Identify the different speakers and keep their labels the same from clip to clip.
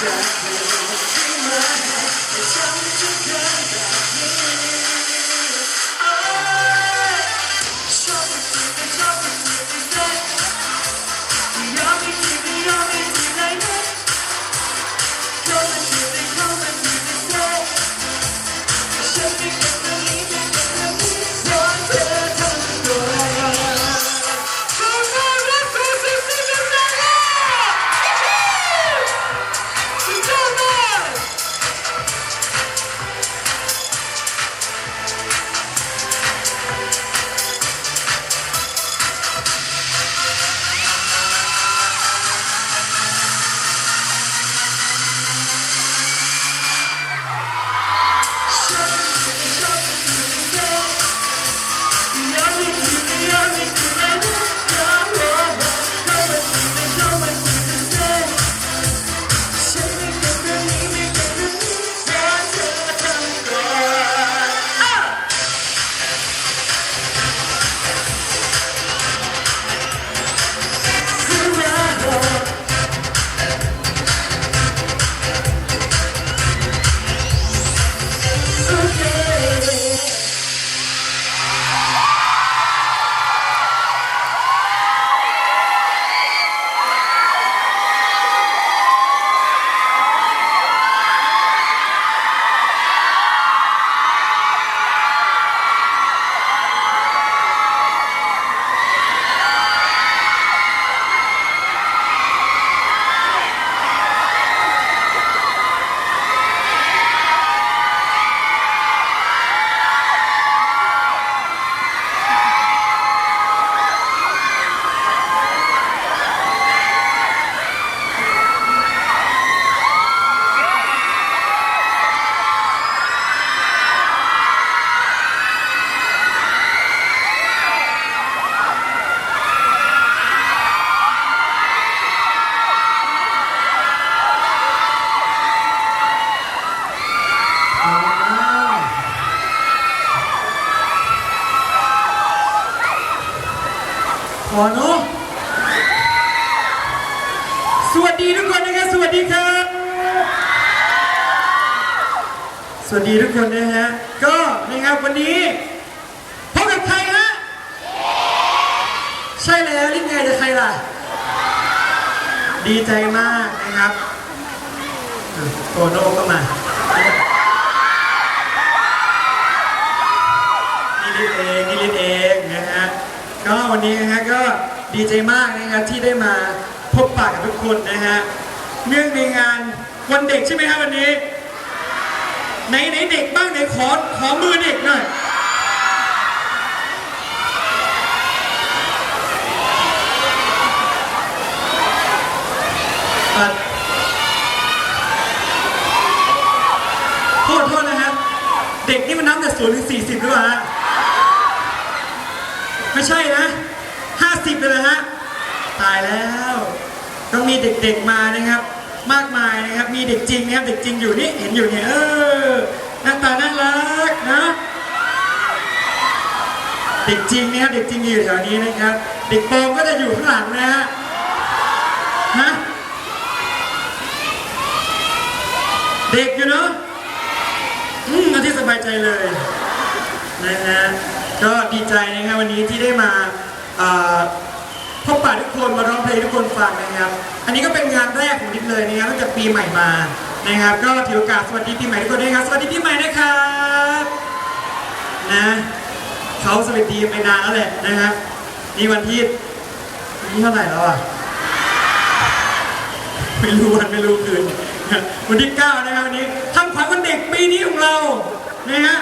Speaker 1: Sempre. สวัสดีทุกคนนะฮะ ก็นะครับวันนี้พบกับใครฮะ ใช่แล้วนี่ไงจะใครล่ะ ดีใจมากนะครับโตโน่ก็มา นี่ลิศเองนี่ลิศเองนะฮะ ก็วันนี้นะฮะก็ดีใจมากนะครับที่ได้มาพบปะกับทุกคนนะฮะ เนื่องในงานวันเด็กใช่ไหมครับวันนี้ ไหนไหนเด็กบ้างไหนขอขอมือเด็กหน่อยโทษโทษนะครับเด็กนี่มันนับแต่ศูนย์ถึงสี่สิบหรือเปล่าฮะไม่ใช่นะห้าสิบเลยนะฮะตายแล้วต้องมีเด็กๆมานะครับ มากมายนะครับ มีเด็กจริงนะครับ เด็กจริงอยู่นี่ เห็นอยู่เนี่ย เออ หน้าตาน่ารักนะ เด็กจริงนะครับ เด็กจริงอยู่แถวนี้นะครับ เด็กปลอมก็จะอยู่ข้างหลังนะฮะ ฮะ เด็กอยู่เนาะ อืมอที่สบายใจเลยนะฮะ ก็ดีใจนะครับวันนี้ที่ได้มาอ่อ พบปะทุกคนมาร้องเพลงทุกคนฟังนะครับ อันนี้ก็เป็นงานแรกของนิดเลยนะครับตั้งแต่ปีใหม่มานะครับ ก็ถือโอกาสสวัสดีปีใหม่ทุกคนด้วยครับสวัสดีปีใหม่นะครับนะเขาสวัสดีไปนานแล้วแหละนะครับนี่วันที่นี่เท่าไหร่แล้วอะไม่รู้วันไม่รู้คืนวันที่9นะครับวันนี้ทำขวัญวันเด็กปีนี้ของเรานะฮะ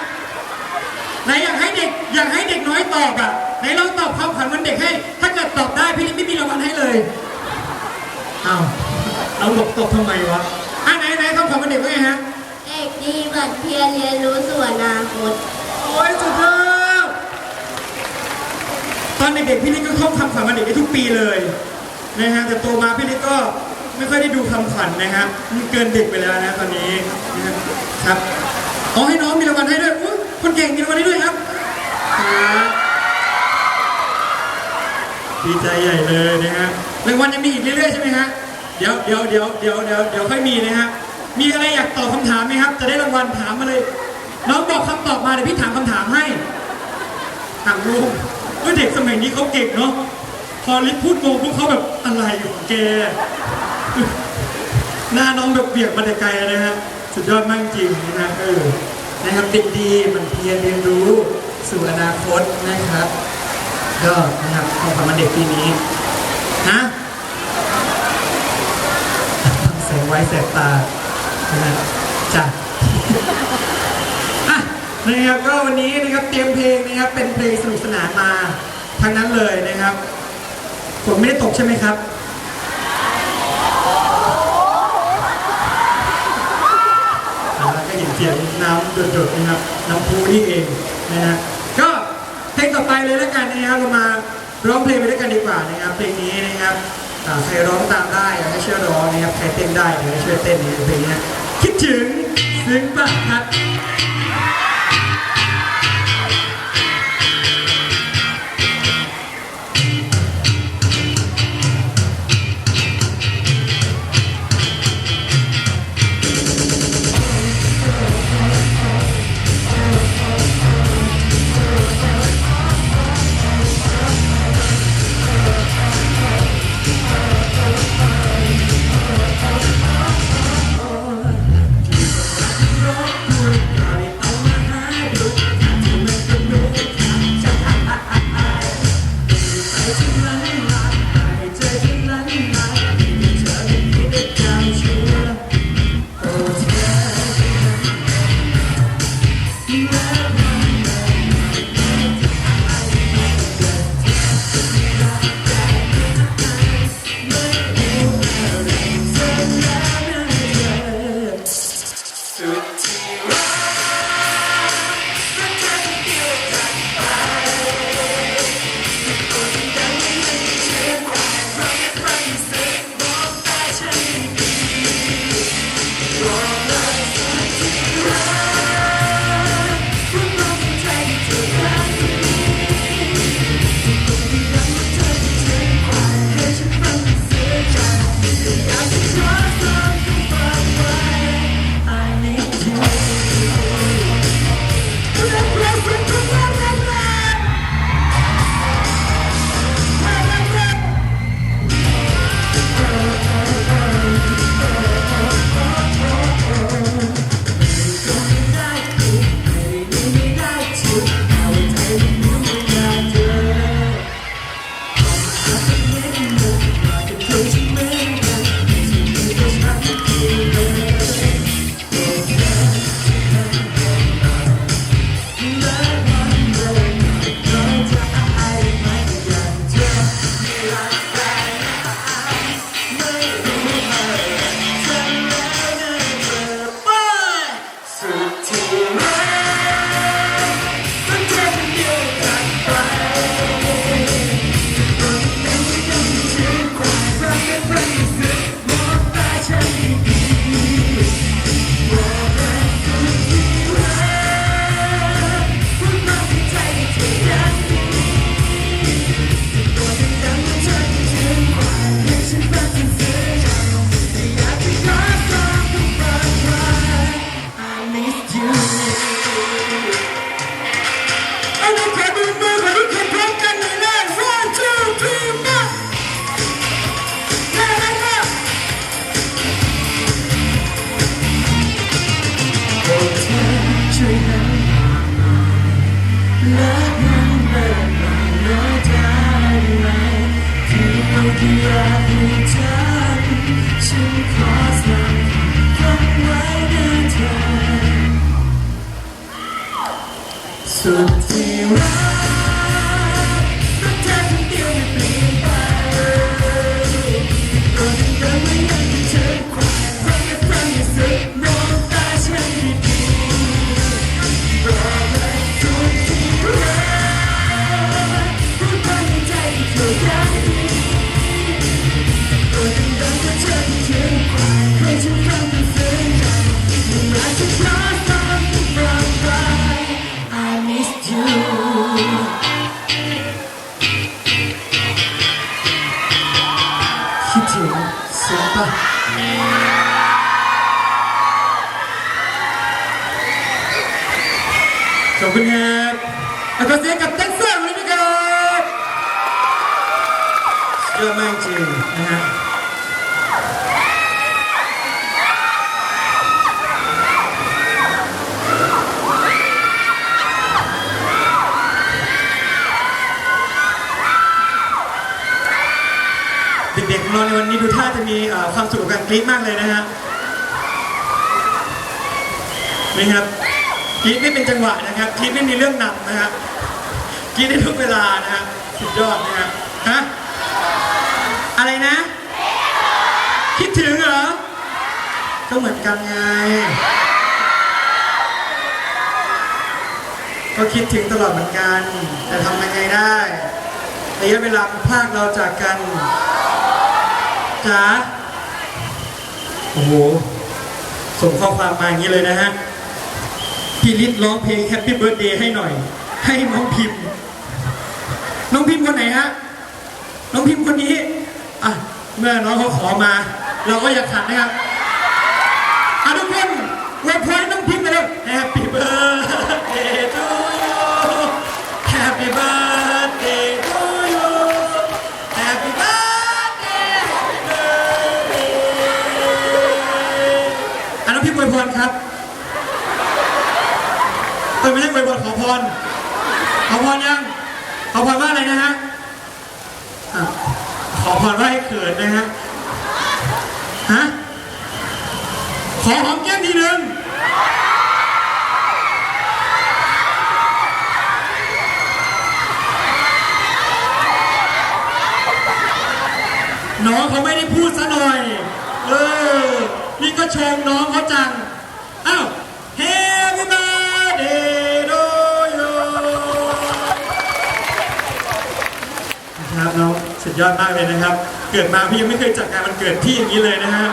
Speaker 1: ไหนอยากให้เด็กอยากให้เด็กน้อยตอบอะไหนลองตอบความขวัญวันเด็กให้ ถ้าเกิดตอบ พี่นิดไม่มีรางวัลให้เลยอ้าวเราบอกตอบทำไมวะอะไหนไหนคำขวัญวันเด็กว่าไงฮะ
Speaker 2: เด็กดีหมั่นเพียรเรียนรู้สู่อนาคต
Speaker 1: โอ้ยสุดยอดตอนเด็กๆพี่นิดก็ท่องคำขวัญวันเด็กได้ทุกปีเลยนะฮะแต่โตมาพี่นิดก็ไม่ค่อยได้ดูคำขวัญนะครับมันเกินเด็กไปแล้วนะตอนนี้นะครับอ๋อให้น้องมีรางวัลให้ด้วยอุ๊ยคนเก่งมีรางวัลให้ด้วยครับครับ ดีใจใหญ่เลยนะฮะรางวัลยังมีอีกเรื่อยๆใช่ไหมฮะ เดี๋ยวเดี๋ยวเดี๋ยวเดี๋ยวเดี๋ยวเดี๋ยวค่อยมีนะฮะ มีอะไรอยากตอบคำถามไหมครับ จะได้รางวัลถามมาเลย น้องบอกคำตอบมาเดี๋ยวพี่ถามคำถามให้ ถามลูกว่าเด็กสมัยนี้เขาเก่งเนาะ พอลิฟพูดโงงพวกเขาแบบอะไรของแก หน้าน้องแบบเบียกมาแต่ไกลนะฮะ สุดยอดมากจริงนะฮะเออนะครับเด็กดีมันเพียรเรียนรู้สู่อนาคตนะครับ ก็นะครับของขวัญวันเด็กปีนี้ฮะแสงไว้แสบตานะจ้ะอะนะครับก็วันนี้นะครับเตรียมเพลงนะครับเป็นเพลงสนุกสนานมาทั้งนั้นเลยนะครับฝนไม่ได้ตกใช่ไหมครับอ่าก็เห็นเสียงน้ำหยดๆนะครับน้ำพุนี่เองนะฮะ งต่อไปเลยแล้วกันนะครับเรามาร้องเพลงไปด้วยกันดีกว่านะครับเพลงนี้นะครับใครร้องตามได้อยากให้ช่วยร้องนะครับใครเต้นได้อยากให้ช่วยเต้นในเพลงนี้คิดถึงซึ้งปะครับ สุ ของเราในวันนี้ดูท่าจะมีความสุขกับการกรี๊ดมากเลยนะฮะนี่ครับกรี๊ดไม่เป็นจังหวะนะครับกรี๊ดไม่มีเรื่องหนำนะฮะกรี๊ดได้ทุกเวลานะฮะสุดยอดนะฮะฮะอะไรนะ คิดถึงเหรอ ก็เหมือนกันไง ก็คิดถึงตลอดเหมือนกัน แต่ทำยังไงได้ระยะเวลาพากเราจากกัน จ๋าโอ้โหส่งข้อความมาอย่างนี้เลยนะฮะพี่ลิศร้องเพลง Happy Birthday ให้หน่อย ให้น้องพิมพ์ น้องพิมพ์คนไหนฮะ น้องพิมพ์คนนี้ อะ เมื่อน้องเขาขอมา เราก็อยากขัดนะครับอะทุกคนอวยพรน้องพิมพ์ไปเลย Happy ไม่ใช่อวยพรขอพร ขอพรยัง ขอพรว่าอะไรนะฮะอะขอพรว่าให้เขินนะฮะ ฮะ ขอหอมแก้มทีหนึ่งน้องเขาไม่ได้พูดซะหน่อย เออ นี่ก็ชมน้องเขาจัง ยอดมากเลยนะครับ เกิดมาพี่ยังไม่เคยจัดงานวันเกิดพี่อย่างนี้เลยนะฮะ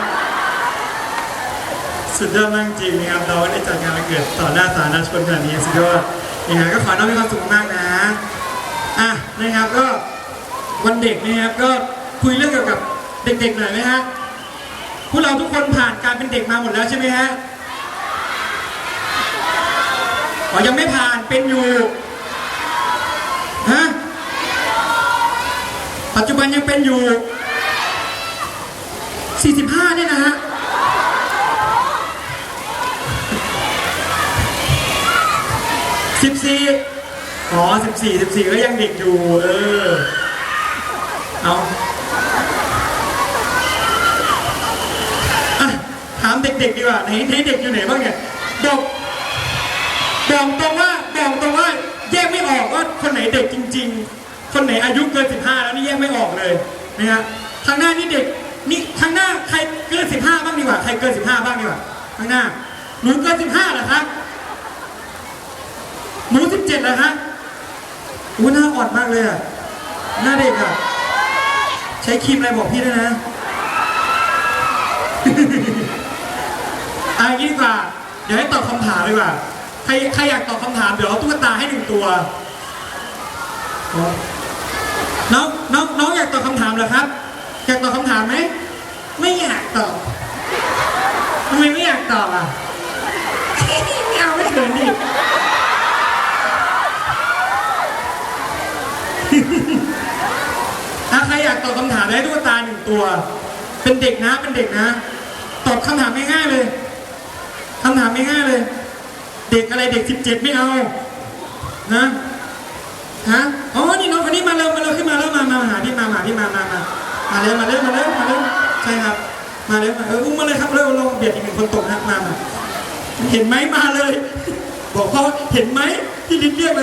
Speaker 1: สุดยอดมากจริงนะครับเราได้จัดงานวันเกิดต่อหน้าสาธารณชนขนาดนี้สุดยอดยังไงก็ขอน้องมีความสุขมากนะอะนะครับก็วันเด็กนะครับก็คุยเรื่องเกี่ยวกับเด็กๆหน่อยไหมฮะพวกเราทุกคนผ่านการเป็นเด็กมาหมดแล้วใช่ไหมฮะอ๋อยังไม่ผ่านเป็นอยู่ฮะ ปัจจุบันยังเป็นอยู่ 45 เนี่ยนะฮะสิบสี่อ๋อสิบสี่สิบสี่ก็ยังเด็กอยู่ เออ เอาอะถามเด็กๆดีกว่าไหนไหนเด็กอยู่ไหนบ้างเนี่ยบอกบอกตรงว่าบอกตรงว่า แยกไม่ออกว่าคนไหนเด็กจริง ๆ คนไหนอายุเกินสิบห้าแล้วนี่แยกไม่ออกเลยนะฮะทางหน้านี่เด็กนี่ทางหน้าใครเกินสิบห้าบ้างดีกว่า ใครเกินสิบห้าบ้างดีกว่าทางหน้าหนูเกินสิบห้าเหรอครับหนูสิบเจ็ดแล้วฮะอู้หน้าอ่อนมากเลยอะหน้าเด็กอะใช้ครีมอะไรบอกพี่ด้วยนะอะอย่างี้ดีกว่า เดี๋ยวให้ตอบคำถามดีกว่า ใครใครอยากตอบคำถาม เดี๋ยวเอาตุ๊กตาให้หนึ่งตัวอ๋อ น้องน้องน้องอยากตอบคำถามเหรอครับอยากตอบคำถามไหมไม่อยากตอบทำไมไม่อยากตอบอะไม่เอาไม่เขินดิถ้าใครอยากตอบคำถามได้ตุ๊กตาหนึ่งตัว เป็นเด็กนะเป็นเด็กนะ ตอบคำถามง่ายๆเลยคำถามง่ายๆเลย เด็กอะไรเด็กสิบเจ็ดไม่เอา นะ ฮะ อ๋อ นี่น้องคนนี้ มาเร็วมามามามามาหาพี่มามาหาพี่มามามามาเร็วมาเร็วมาเร็วมาเร็วใช่ครับ มาเร็วมาเอออุ้มมาเลยครับเร็วลองเบียดอีกหนึ่งคนตกนะมามาเห็นไหมมาเลย บอกพ่อเห็นไหมพี่ดินเรียกเลย